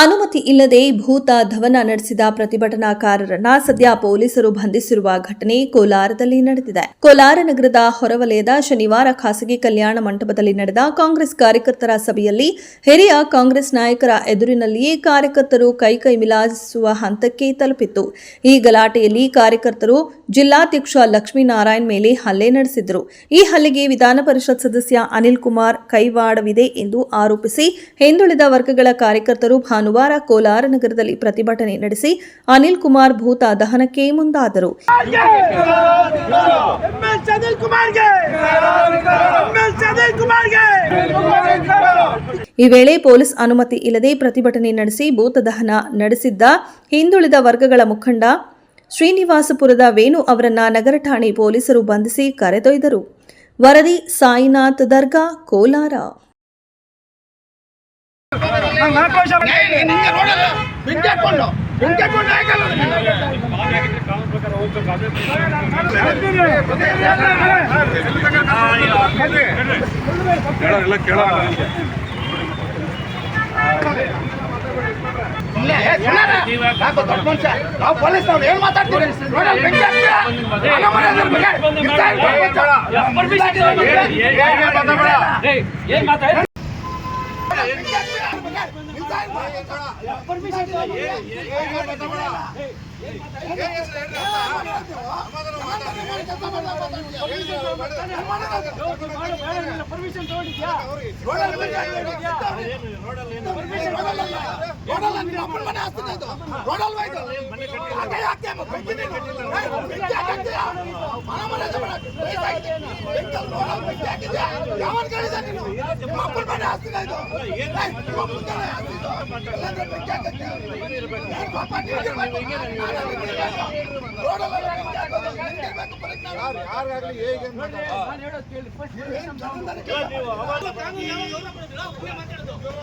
ಅನುಮತಿ ಇಲ್ಲದೆ ಭೂತ ಧವನ ನಡೆಸಿದ ಪ್ರತಿಭಟನಾಕಾರರನ್ನ ಸದ್ಯ ಪೊಲೀಸರು ಬಂಧಿಸಿರುವ ಘಟನೆ ಕೋಲಾರದಲ್ಲಿ ನಡೆದಿದೆ. ಕೋಲಾರ ನಗರದ ಹೊರವಲಯದ ಶನಿವಾರ ಖಾಸಗಿ ಕಲ್ಯಾಣ ಮಂಟಪದಲ್ಲಿ ನಡೆದ ಕಾಂಗ್ರೆಸ್ ಕಾರ್ಯಕರ್ತರ ಸಭೆಯಲ್ಲಿ ಹಿರಿಯ ಕಾಂಗ್ರೆಸ್ ನಾಯಕರ ಎದುರಿನಲ್ಲಿಯೇ ಕಾರ್ಯಕರ್ತರು ಕೈಕೈ ಮಿಲಾಯಿಸುವ ಹಂತಕ್ಕೆ ತಲುಪಿತ್ತು. ಈ ಗಲಾಟೆಯಲ್ಲಿ ಕಾರ್ಯಕರ್ತರು ಜಿಲ್ಲಾಧ್ಯಕ್ಷ ಲಕ್ಷ್ಮೀನಾರಾಯಣ್ ಮೇಲೆ ಹಲ್ಲೆ ನಡೆಸಿದರು. ಈ ಹಲ್ಲೆಗೆ ವಿಧಾನ ಪರಿಷತ್ ಸದಸ್ಯ ಅನಿಲ್ ಕುಮಾರ್ ಕೈವಾಡವಿದೆ ಎಂದು ಆರೋಪಿಸಿ ಹಿಂದುಳಿದ ವರ್ಗಗಳ ಕಾರ್ಯಕರ್ತರು ಭಾನುವಾರ ಕೋಲಾರ ನಗರದಲ್ಲಿ ಪ್ರತಿಭಟನೆ ನಡೆಸಿ ಅನಿಲ್ ಕುಮಾರ್ ಭೂತ ದಹನಕ್ಕೆ ಮುಂದಾದರು. ಈ ವೇಳೆ ಪೊಲೀಸ್ ಅನುಮತಿ ಇಲ್ಲದೆ ಪ್ರತಿಭಟನೆ ನಡೆಸಿ ಭೂತ ದಹನ ನಡೆಸಿದ್ದ ಹಿಂದುಳಿದ ವರ್ಗಗಳ ಮುಖಂಡ ಶ್ರೀನಿವಾಸಪುರದ ವೇಣು ಅವರನ್ನ ನಗರ ಠಾಣೆ ಪೊಲೀಸರು ಬಂಧಿಸಿ ಕರೆದೊಯ್ದರು. ವರದಿ ಸಾಯಿನಾಥ್ ದರ್ಗಾ, ಕೋಲಾರ. ನಾಲ್ಕು ವರ್ಷ ಬೆಂಕಿ ಹಾಕೊಂಡು ಬೆಂಕಿ ಹಾಕೊಂಡು ಹಾಕಲ್ಲ ಕೇಳೋ ಮನುಷ್ಯ. ನಾವು ಪೊಲೀಸ್ ಅವ್ರು ಏನ್ ಮಾತಾಡ್ತೀರಿ ಬೆಂಕಿ ಹಾಕ್ತೀರಾ? ಮನೆ ಮನೆ ಅದ್ರ ಏನ್ ಮಾತಾಡ ಯಾರಾಗ್ಲಿ ಹೇಗೆ